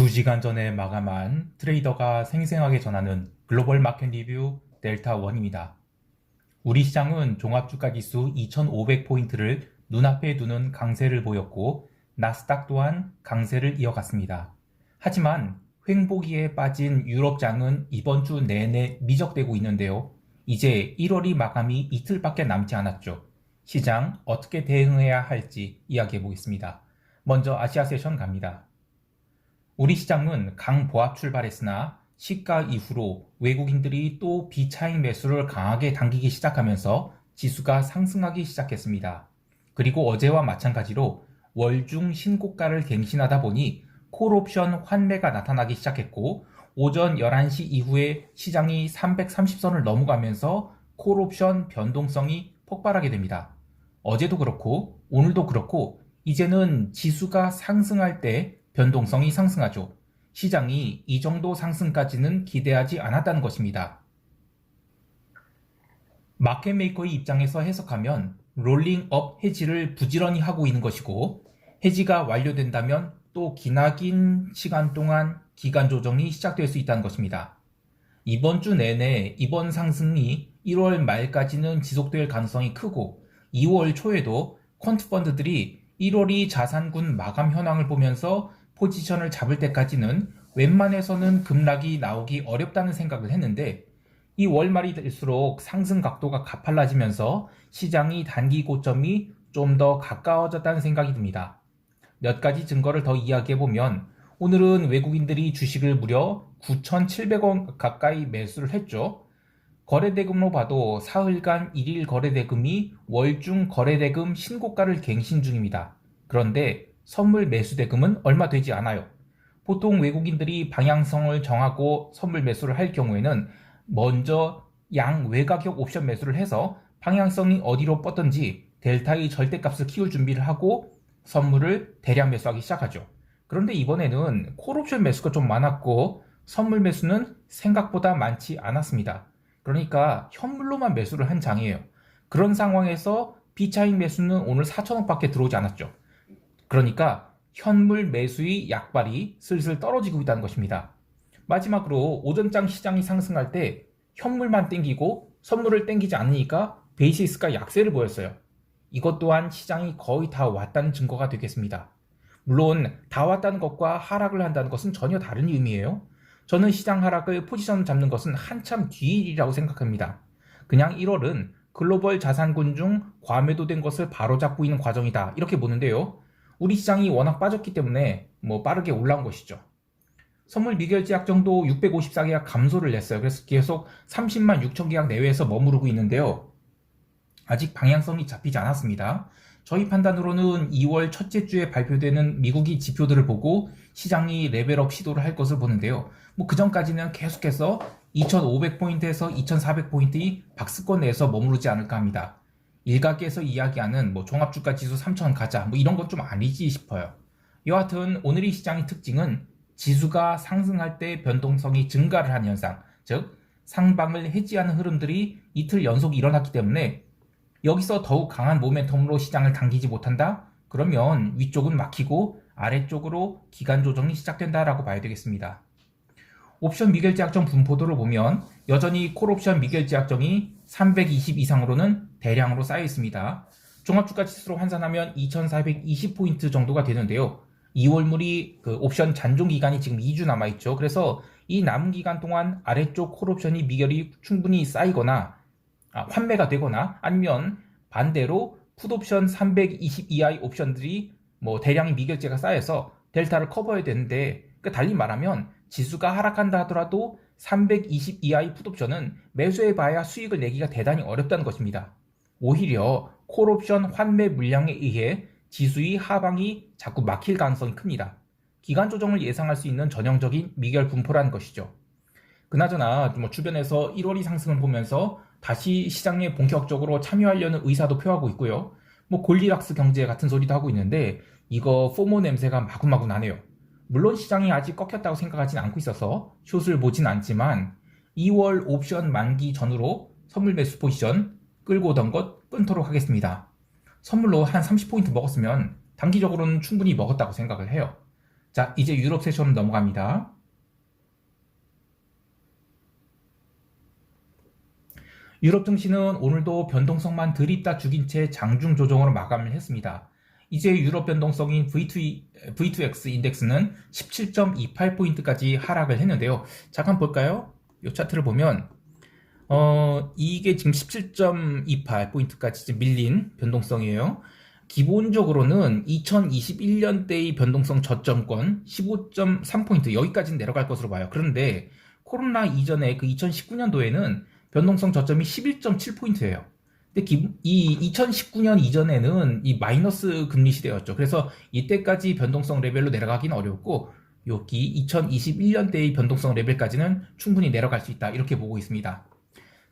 2시간 전에 마감한 트레이더가 생생하게 전하는 글로벌 마켓 리뷰 델타 원입니다. 우리 시장은 종합주가 지수 2,500포인트를 눈앞에 두는 강세를 보였고 나스닥 또한 강세를 이어갔습니다. 하지만 횡보기에 빠진 유럽장은 이번 주 내내 미적되고 있는데요. 이제 1월이 마감이 이틀밖에 남지 않았죠. 시장 어떻게 대응해야 할지 이야기해 보겠습니다. 먼저 아시아 세션 갑니다. 우리 시장은 강보합 출발했으나 시가 이후로 외국인들이 또 비차익 매수를 강하게 당기기 시작하면서 지수가 상승하기 시작했습니다. 그리고 어제와 마찬가지로 월중 신고가를 갱신하다 보니 콜옵션 환매가 나타나기 시작했고 오전 11시 이후에 시장이 330선을 넘어가면서 콜옵션 변동성이 폭발하게 됩니다. 어제도 그렇고 오늘도 그렇고 이제는 지수가 상승할 때 변동성이 상승하죠. 시장이 이 정도 상승까지는 기대하지 않았다는 것입니다. 마켓 메이커의 입장에서 해석하면 롤링 업 해지를 부지런히 하고 있는 것이고 해지가 완료된다면 또 기나긴 시간 동안 기간 조정이 시작될 수 있다는 것입니다. 이번 주 내내 이번 상승이 1월 말까지는 지속될 가능성이 크고 2월 초에도 퀀트 펀드들이 1월이 자산군 마감 현황을 보면서 포지션을 잡을 때까지는 웬만해서는 급락이 나오기 어렵다는 생각을 했는데 이 월말이 될수록 상승 각도가 가팔라지면서 시장이 단기 고점이 좀 더 가까워졌다는 생각이 듭니다. 몇 가지 증거를 더 이야기해 보면 오늘은 외국인들이 주식을 무려 9,700원 가까이 매수를 했죠. 거래대금으로 봐도 사흘간 1일 거래대금이 월중 거래대금 신고가를 갱신 중입니다. 그런데 선물 매수 대금은 얼마 되지 않아요. 보통 외국인들이 방향성을 정하고 선물 매수를 할 경우에는 먼저 양 외가격 옵션 매수를 해서 방향성이 어디로 뻗든지 델타의 절대값을 키울 준비를 하고 선물을 대량 매수하기 시작하죠. 그런데 이번에는 콜옵션 매수가 좀 많았고 선물 매수는 생각보다 많지 않았습니다. 그러니까 현물로만 매수를 한 장이에요. 그런 상황에서 비차익 매수는 오늘 4천억밖에 들어오지 않았죠. 그러니까 현물 매수의 약발이 슬슬 떨어지고 있다는 것입니다. 마지막으로 오전장 시장이 상승할 때 현물만 땡기고 선물을 땡기지 않으니까 베이시스가 약세를 보였어요. 이것 또한 시장이 거의 다 왔다는 증거가 되겠습니다. 물론 다 왔다는 것과 하락을 한다는 것은 전혀 다른 의미예요. 저는 시장 하락을 포지션 잡는 것은 한참 뒤일이라고 생각합니다. 그냥 1월은 글로벌 자산군 중 과매도된 것을 바로잡고 있는 과정이다. 이렇게 보는데요. 우리 시장이 워낙 빠졌기 때문에 뭐 빠르게 올라온 것이죠. 선물 미결제 약정도 654계약 감소를 냈어요. 그래서 계속 30만 6천 계약 내외에서 머무르고 있는데요. 아직 방향성이 잡히지 않았습니다. 저희 판단으로는 2월 첫째 주에 발표되는 미국이 지표들을 보고 시장이 레벨업 시도를 할 것을 보는데요. 뭐 그 전까지는 계속해서 2,500포인트에서 2,400포인트의 박스권 내에서 머무르지 않을까 합니다. 일각에서 이야기하는 뭐 종합주가 지수 3,000 가자 뭐 이런 건좀 아니지 싶어요. 여하튼 오늘의 시장의 특징은 지수가 상승할 때 변동성이 증가를 한 현상, 즉 상방을 해지하는 흐름들이 이틀 연속 일어났기 때문에 여기서 더욱 강한 모멘텀으로 시장을 당기지 못한다? 그러면 위쪽은 막히고 아래쪽으로 기간 조정이 시작된다라고 봐야 되겠습니다. 옵션 미결제 약정 분포도를 보면 여전히 콜옵션 미결제 약정이 320 이상으로는 대량으로 쌓여 있습니다. 종합주가 지수로 환산하면 2420포인트 정도가 되는데요. 2월물이 그 옵션 잔존 기간이 지금 2주 남아 있죠. 그래서 이 남은 기간 동안 아래쪽 콜옵션이 미결이 충분히 쌓이거나 아, 환매가 되거나 아니면 반대로 풋옵션 320 이하의 옵션들이 뭐 대량의 미결제가 쌓여서 델타를 커버해야 되는데 그 달리 말하면 지수가 하락한다 하더라도 320 이하의 풋옵션은 매수해봐야 수익을 내기가 대단히 어렵다는 것입니다. 오히려 콜옵션 환매 물량에 의해 지수의 하방이 자꾸 막힐 가능성이 큽니다. 기간 조정을 예상할 수 있는 전형적인 미결 분포라는 것이죠. 그나저나 뭐 주변에서 1월이 상승을 보면서 다시 시장에 본격적으로 참여하려는 의사도 표하고 있고요. 뭐 골리락스 경제 같은 소리도 하고 있는데 이거 포모 냄새가 마구마구 나네요. 물론 시장이 아직 꺾였다고 생각하진 않고 있어서 숏을 보진 않지만 2월 옵션 만기 전으로 선물 매수 포지션 끌고 오던 것 끊도록 하겠습니다. 선물로 한 30포인트 먹었으면 단기적으로는 충분히 먹었다고 생각을 해요. 자, 이제 유럽 세션 넘어갑니다. 유럽 증시는 오늘도 변동성만 들이다 죽인 채 장중 조정으로 마감을 했습니다. 이제 유럽 변동성인 V2, V2X 인덱스는 17.28포인트까지 하락을 했는데요. 잠깐 볼까요? 이 차트를 보면 어, 이게 지금 17.28포인트까지 밀린 변동성이에요. 기본적으로는 2021년대의 변동성 저점권 15.3포인트 여기까지는 내려갈 것으로 봐요. 그런데 코로나 이전에 그 2019년도에는 변동성 저점이 11.7포인트예요. 근데 기, 이 2019년 이전에는 이 마이너스 금리 시대였죠. 그래서 이때까지 변동성 레벨로 내려가기는 어렵고 여기 2021년대의 변동성 레벨까지는 충분히 내려갈 수 있다. 이렇게 보고 있습니다.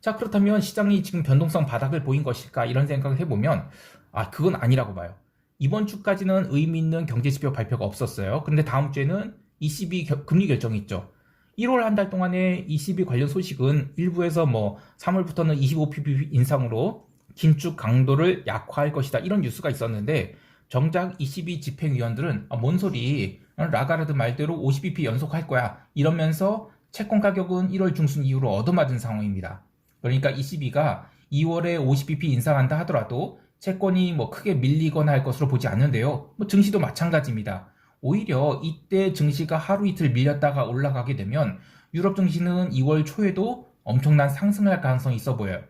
자, 그렇다면 시장이 지금 변동성 바닥을 보인 것일까? 이런 생각을 해보면, 아, 그건 아니라고 봐요. 이번 주까지는 의미 있는 경제 지표 발표가 없었어요. 그런데 다음 주에는 ECB 겨, 금리 결정이 있죠. 1월 한 달 동안의 ECB 관련 소식은 일부에서 뭐 3월부터는 25pp 인상으로 긴축 강도를 약화할 것이다. 이런 뉴스가 있었는데 정작 ECB 집행위원들은 아, 뭔 소리 라가르드 말대로 50bp 연속할 거야 이러면서 채권 가격은 1월 중순 이후로 얻어맞은 상황입니다. 그러니까 ECB가 2월에 50bp 인상한다 하더라도 채권이 뭐 크게 밀리거나 할 것으로 보지 않는데요. 뭐 증시도 마찬가지입니다. 오히려 이때 증시가 하루 이틀 밀렸다가 올라가게 되면 유럽 증시는 2월 초에도 엄청난 상승할 가능성이 있어 보여요.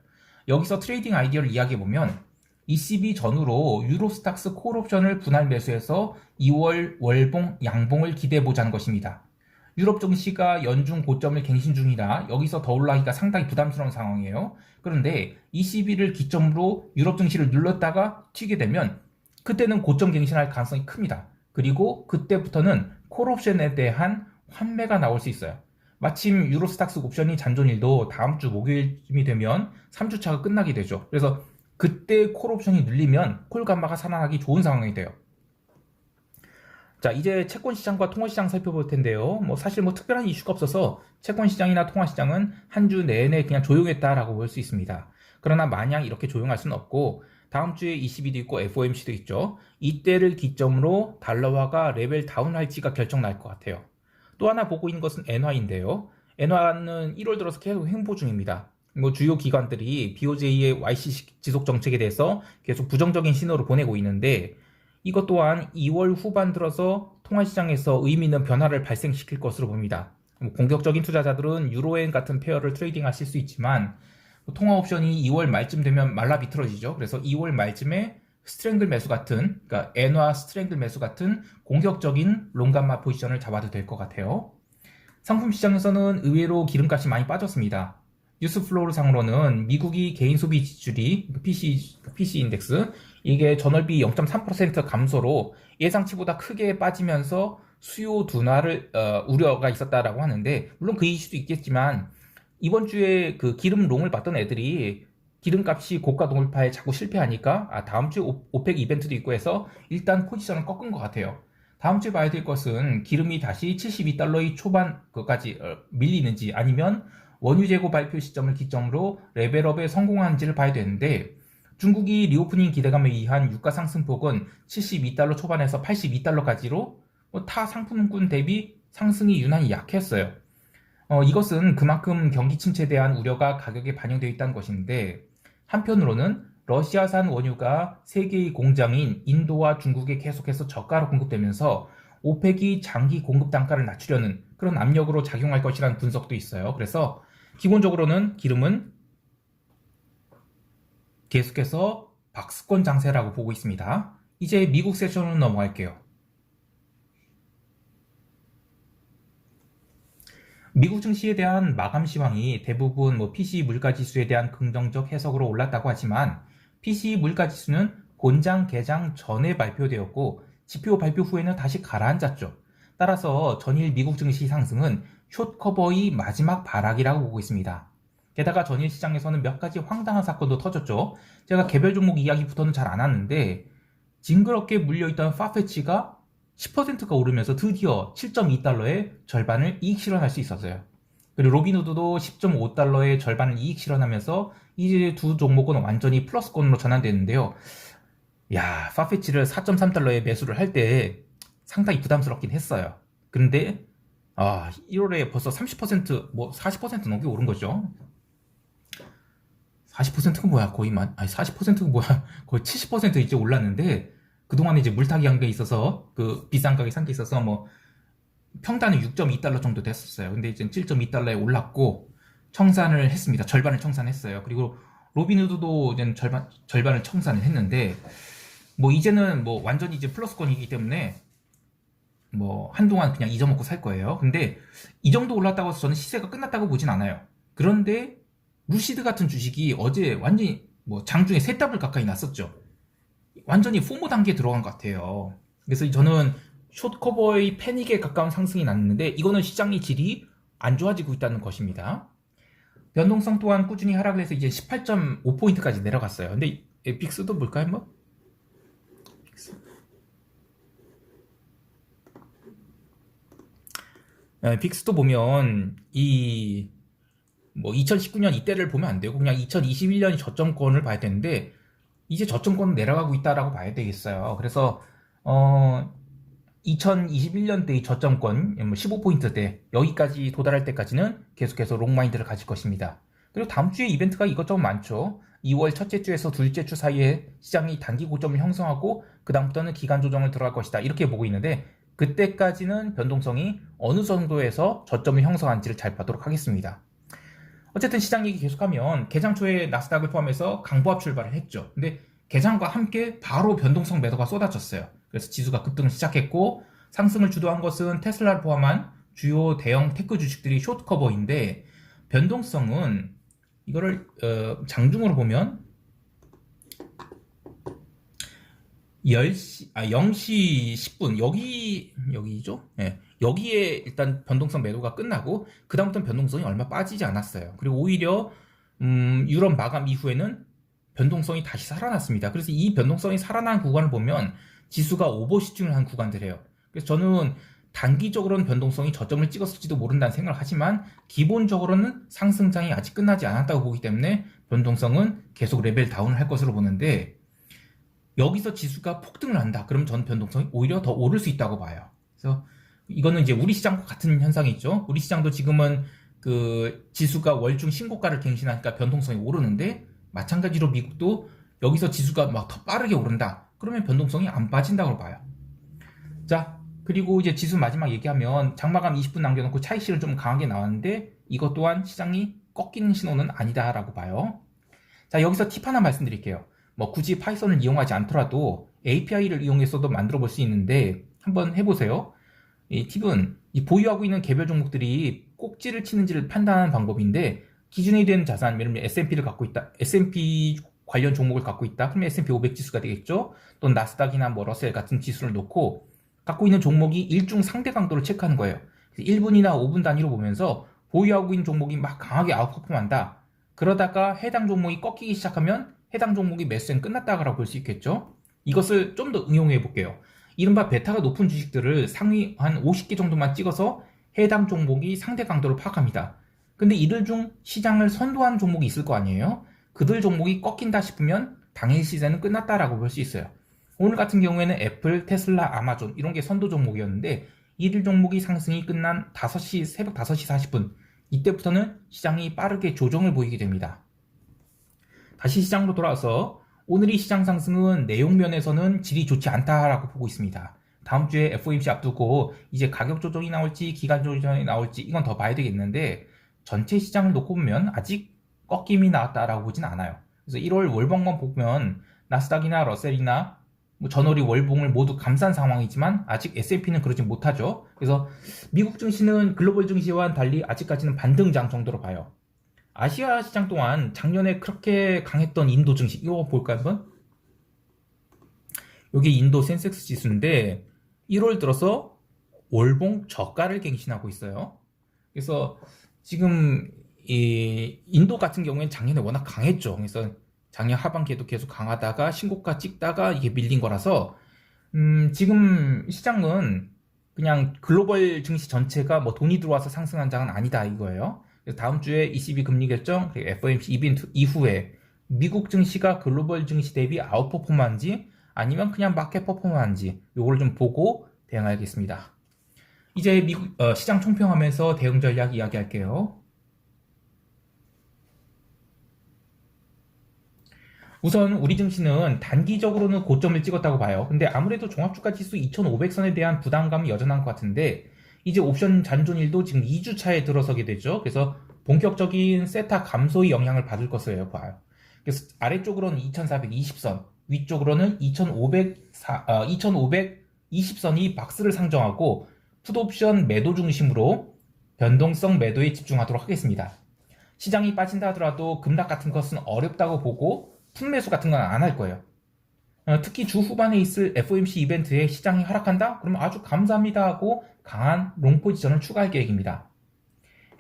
여기서 트레이딩 아이디어를 이야기해 보면 ECB 전후로 유로스탁스 콜옵션을 분할 매수해서 2월 월봉 양봉을 기대해 보자는 것입니다. 유럽 증시가 연중 고점을 갱신 중이라 여기서 더 올라가기가 상당히 부담스러운 상황이에요. 그런데 ECB를 기점으로 유럽 증시를 눌렀다가 튀게 되면 그때는 고점 갱신할 가능성이 큽니다. 그리고 그때부터는 콜옵션에 대한 환매가 나올 수 있어요. 마침 유로스탁스 옵션이 잔존일도 다음 주 목요일쯤이 되면 3주차가 끝나게 되죠. 그래서 그때 콜옵션이 눌리면 콜감마가 살아나기 좋은 상황이 돼요. 자, 이제 채권 시장과 통화 시장 살펴볼 텐데요. 뭐 사실 뭐 특별한 이슈가 없어서 채권 시장이나 통화 시장은 한 주 내내 그냥 조용했다라고 볼 수 있습니다. 그러나 마냥 이렇게 조용할 수는 없고 다음 주에 ECB도 있고 FOMC도 있죠. 이때를 기점으로 달러화가 레벨 다운할지가 결정 날 것 같아요. 또 하나 보고 있는 것은 엔화인데요. 엔화는 1월 들어서 계속 횡보 중입니다. 뭐 주요 기관들이 BOJ의 YC 지속 정책에 대해서 계속 부정적인 신호를 보내고 있는데 이것 또한 2월 후반 들어서 통화시장에서 의미 있는 변화를 발생시킬 것으로 봅니다. 뭐 공격적인 투자자들은 유로엔 같은 페어를 트레이딩 하실 수 있지만 통화 옵션이 2월 말쯤 되면 말라 비틀어지죠. 그래서 2월 말쯤에 스트랭글 매수 같은, 그러니까 엔화 스트랭글 매수 같은 공격적인 롱감마 포지션을 잡아도 될 것 같아요. 상품 시장에서는 의외로 기름값이 많이 빠졌습니다. 뉴스 플로우 상으로는 미국이 개인 소비 지출이 PC PC 인덱스 이게 전월비 0.3% 감소로 예상치보다 크게 빠지면서 수요 둔화를 어, 우려가 있었다라고 하는데 물론 그 이슈도 있겠지만 이번 주에 그 기름 롱을 봤던 애들이 기름값이 고가 동물파에 자꾸 실패하니까 아 다음 주에 오펙 이벤트도 있고 해서 일단 포지션을 꺾은 것 같아요. 다음 주에 봐야 될 것은 기름이 다시 72달러의 초반 그까지 어, 밀리는지 아니면 원유 재고 발표 시점을 기점으로 레벨업에 성공한지를 봐야 되는데 중국이 리오프닝 기대감에 의한 유가 상승폭은 72달러 초반에서 82달러까지로 뭐타 상품군 대비 상승이 유난히 약했어요. 어, 이것은 그만큼 경기 침체에 대한 우려가 가격에 반영되어 있다는 것인데 한편으로는 러시아산 원유가 세계의 공장인 인도와 중국에 계속해서 저가로 공급되면서 오펙이 장기 공급 단가를 낮추려는 그런 압력으로 작용할 것이라는 분석도 있어요. 그래서 기본적으로는 기름은 계속해서 박스권 장세라고 보고 있습니다. 이제 미국 세션으로 넘어갈게요. 미국 증시에 대한 마감 시황이 대부분 뭐 PC 물가 지수에 대한 긍정적 해석으로 올랐다고 하지만 PC 물가 지수는 곤장 개장 전에 발표되었고 지표 발표 후에는 다시 가라앉았죠. 따라서 전일 미국 증시 상승은 숏커버의 마지막 발악이라고 보고 있습니다. 게다가 전일 시장에서는 몇 가지 황당한 사건도 터졌죠. 제가 개별 종목 이야기부터는 잘 안 하는데 징그럽게 물려있던 파페치가 10%가 오르면서 드디어 7.2달러의 절반을 이익 실현할 수 있었어요. 그리고 로빈후드도 10.5달러의 절반을 이익 실현하면서 이제 두 종목은 완전히 플러스권으로 전환되는데요. 야, 파페치를 4.3달러에 매수를 할 때 상당히 부담스럽긴 했어요. 근데 아 1월에 벌써 30%뭐 40% 넘게 오른 거죠. 40%가 뭐야 거의 만 아니 40%가 뭐야 거의 70% 이제 올랐는데 그동안에 이제 물타기 한 게 있어서 그 비싼 가게 산게 있어서 뭐 평단은 6.2달러 정도 됐었어요. 근데 이제 7.2달러에 올랐고 청산을 했습니다. 절반을 청산했어요. 그리고 로빈후드도 이제 절반 절반을 청산을 했는데 뭐 이제는 뭐 완전히 이제 플러스권이기 때문에 뭐 한동안 그냥 잊어먹고 살 거예요. 근데 이 정도 올랐다고 해서 저는 시세가 끝났다고 보진 않아요. 그런데 루시드 같은 주식이 어제 완전히 뭐 장중에 세 답을 가까이 났었죠. 완전히 포모 단계에 들어간 것 같아요. 그래서 저는 숏 커버의 패닉에 가까운 상승이 났는데 이거는 시장의 질이 안 좋아지고 있다는 것입니다. 변동성 또한 꾸준히 하락을 해서 이제 18.5포인트까지 내려갔어요. 근데 빅스도 볼까요, 한번? 빅스. 빅스도 보면 이 뭐 2019년 이때를 보면 안 되고 그냥 2021년이 저점권을 봐야 되는데 이제 저점권 내려가고 있다라고 봐야 되겠어요. 그래서 어 2021년대의 저점권 15포인트 대 여기까지 도달할 때까지는 계속해서 롱마인드를 가질 것입니다. 그리고 다음 주에 이벤트가 이것저것 많죠. 2월 첫째 주에서 둘째 주 사이에 시장이 단기 고점을 형성하고 그 다음부터는 기간 조정을 들어갈 것이다. 이렇게 보고 있는데 그때까지는 변동성이 어느 정도에서 저점을 형성한지를 잘 봐도록 하겠습니다. 어쨌든 시장 얘기 계속하면 개장 초에 나스닥을 포함해서 강보합 출발을 했죠. 근데 개장과 함께 바로 변동성 매도가 쏟아졌어요. 그래서 지수가 급등을 시작했고 상승을 주도한 것은 테슬라를 포함한 주요 대형 테크 주식들이 숏커버인데 변동성은 이거를 어, 장중으로 보면 10시, 아, 0시 10분, 여기, 여기죠? 예. 여기에 일단 변동성 매도가 끝나고, 그다음부터는 변동성이 얼마 빠지지 않았어요. 그리고 오히려, 음, 유럽 마감 이후에는 변동성이 다시 살아났습니다. 그래서 이 변동성이 살아난 구간을 보면 지수가 오버시팅을 한 구간들이에요. 그래서 저는 단기적으로는 변동성이 저점을 찍었을지도 모른다는 생각을 하지만 기본적으로는 상승장이 아직 끝나지 않았다고 보기 때문에 변동성은 계속 레벨 다운을 할 것으로 보는데 여기서 지수가 폭등을 한다. 그럼 전 변동성이 오히려 더 오를 수 있다고 봐요. 그래서 이거는 이제 우리 시장과 같은 현상이 있죠. 우리 시장도 지금은 그 지수가 월중 신고가를 갱신하니까 변동성이 오르는데 마찬가지로 미국도 여기서 지수가 막 더 빠르게 오른다. 그러면 변동성이 안 빠진다고 봐요. 자, 그리고 이제 지수 마지막 얘기하면 장마감 20분 남겨놓고 차익실은 좀 강하게 나왔는데 이것 또한 시장이 꺾이는 신호는 아니다라고 봐요. 자, 여기서 팁 하나 말씀드릴게요. 뭐 굳이 파이썬을 이용하지 않더라도 API를 이용해서도 만들어 볼 수 있는데 한번 해보세요. 이 팁은 이 보유하고 있는 개별 종목들이 꼭지를 치는지를 판단하는 방법인데 기준이 된 자산, 예를 들면 S&P를 갖고 있다. S&P 관련 종목을 갖고 있다. 그러면 S&P 500 지수가 되겠죠. 또는 나스닥이나 뭐 러셀 같은 지수를 놓고 갖고 있는 종목이 일중 상대 강도를 체크하는 거예요. 1분이나 5분 단위로 보면서 보유하고 있는 종목이 막 강하게 아웃퍼폼한다. 그러다가 해당 종목이 꺾이기 시작하면 해당 종목이 매수엔 끝났다고 볼 수 있겠죠. 이것을 좀 더 응용해 볼게요. 이른바 베타가 높은 주식들을 상위 한 50개 정도만 찍어서 해당 종목이 상대 강도를 파악합니다. 근데 이들 중 시장을 선도하는 종목이 있을 거 아니에요? 그들 종목이 꺾인다 싶으면 당일 시세는 끝났다라고 볼 수 있어요. 오늘 같은 경우에는 애플, 테슬라, 아마존 이런 게 선도 종목이었는데 이들 종목이 상승이 끝난 5시 새벽 5시 40분 이때부터는 시장이 빠르게 조정을 보이게 됩니다. 다시 시장으로 돌아와서 오늘의 시장 상승은 내용 면에서는 질이 좋지 않다라고 보고 있습니다. 다음 주에 FOMC 앞두고 이제 가격 조정이 나올지 기간 조정이 나올지 이건 더 봐야 되겠는데 전체 시장을 놓고 보면 아직 꺾임이 나왔다라고 보진 않아요. 그래서 1월 월봉만 보면 나스닥이나 러셀이나 뭐 전월이 월봉을 모두 감싼 상황이지만 아직 S&P는 그러지 못하죠. 그래서 미국 증시는 글로벌 증시와는 달리 아직까지는 반등장 정도로 봐요. 아시아 시장 동안 작년에 그렇게 강했던 인도 증시 이거 볼까요 한번? 여기 인도 센섹스 지수인데 1월 들어서 월봉 저가를 갱신하고 있어요. 그래서 지금 이 인도 같은 경우에는 작년에 워낙 강했죠. 그래서 작년 하반기에도 계속 강하다가 신고가 찍다가 이게 밀린 거라서 음, 지금 시장은 그냥 글로벌 증시 전체가 뭐 돈이 들어와서 상승한 장은 아니다 이거예요. 다음 주에 ECB 금리 결정, FOMC 이벤트 이후에 미국 증시가 글로벌 증시 대비 아웃퍼폼한지 아니면 그냥 마켓 퍼폼한지 요걸 좀 보고 대응하겠습니다. 이제 미국 어, 시장 총평하면서 대응 전략 이야기할게요. 우선 우리 증시는 단기적으로는 고점을 찍었다고 봐요. 근데 아무래도 종합주가 지수 2,500선에 대한 부담감이 여전한 것 같은데 이제 옵션 잔존일도 지금 2주 차에 들어서게 되죠. 그래서 본격적인 세타 감소의 영향을 받을 것으로 봐요. 그래서 아래쪽으로는 2,420선, 위쪽으로는 2,500, 어, 2,520선이 박스를 상정하고 풋옵션 매도 중심으로 변동성 매도에 집중하도록 하겠습니다. 시장이 빠진다 하더라도 급락 같은 것은 어렵다고 보고 풋매수 같은 건 안 할 거예요. 어, 특히 주 후반에 있을 FOMC 이벤트에 시장이 하락한다? 그러면 아주 감사합니다 하고 강한 롱 포지션을 추가할 계획입니다.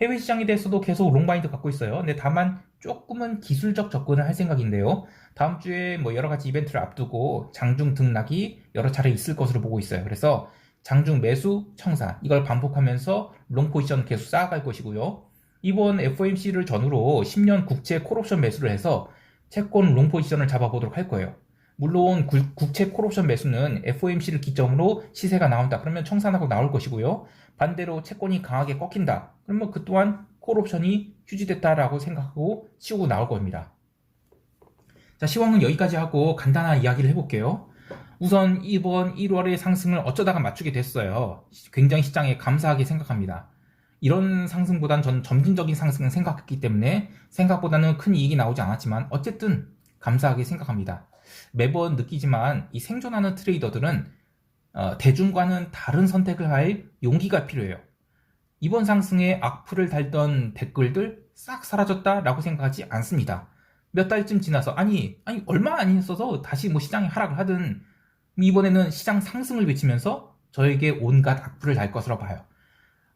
해외 시장에 대해서도 계속 롱 바인드 갖고 있어요. 근데 다만 조금은 기술적 접근을 할 생각인데요. 다음 주에 뭐 여러 가지 이벤트를 앞두고 장중 등락이 여러 차례 있을 것으로 보고 있어요. 그래서 장중 매수 청산 이걸 반복하면서 롱 포지션 계속 쌓아갈 것이고요. 이번 FOMC를 전후로 10년 국채 콜옵션 매수를 해서 채권 롱 포지션을 잡아보도록 할 거예요. 물론 구- 국채 콜옵션 매수는 FOMC를 기점으로 시세가 나온다. 그러면 청산하고 나올 것이고요. 반대로 채권이 강하게 꺾인다. 그러면 그 또한 콜옵션이 휴지됐다라고 생각하고 치우고 나올 겁니다. 자, 시황은 여기까지 하고 간단한 이야기를 해볼게요. 우선 이번 1월의 상승을 어쩌다가 맞추게 됐어요. 굉장히 시장에 감사하게 생각합니다. 이런 상승보단 전 점진적인 상승을 생각했기 때문에 생각보다는 큰 이익이 나오지 않았지만 어쨌든 감사하게 생각합니다. 매번 느끼지만 이 생존하는 트레이더들은 어, 대중과는 다른 선택을 할 용기가 필요해요. 이번 상승에 악플을 달던 댓글들 싹 사라졌다라고 생각하지 않습니다. 몇 달쯤 지나서 아니 아니 얼마 안 있어서 다시 뭐 시장이 하락을 하든 이번에는 시장 상승을 외치면서 저에게 온갖 악플을 달 것으로 봐요.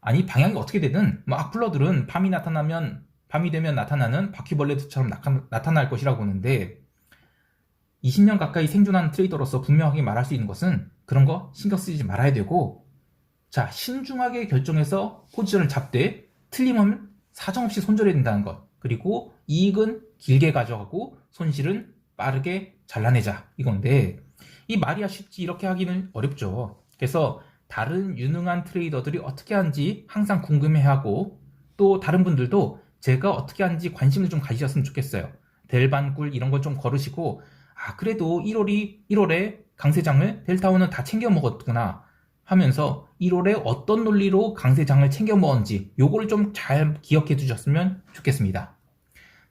아니 방향이 어떻게 되든 뭐 악플러들은 밤이 나타나면 밤이 되면 나타나는 바퀴벌레들처럼 나타, 나타날 것이라고 보는데 20년 가까이 생존한 트레이더로서 분명하게 말할 수 있는 것은 그런 거 신경 쓰지 말아야 되고 자 신중하게 결정해서 포지션을 잡되 틀림없는 사정없이 손절해야 된다는 것. 그리고 이익은 길게 가져가고 손실은 빠르게 잘라내자. 이건데 이 말이야 쉽지 이렇게 하기는 어렵죠. 그래서 다른 유능한 트레이더들이 어떻게 하는지 항상 궁금해하고 또 다른 분들도 제가 어떻게 하는지 관심을 좀 가지셨으면 좋겠어요. 델반꿀 이런 걸 좀 걸으시고 아 그래도 1월이 1월에 강세장을 델타원은 다 챙겨 먹었구나 하면서 1월에 어떤 논리로 강세장을 챙겨 먹었는지 요거를 좀 잘 기억해 두셨으면 좋겠습니다.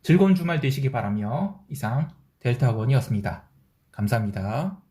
즐거운 주말 되시기 바라며 이상 델타원이었습니다. 감사합니다.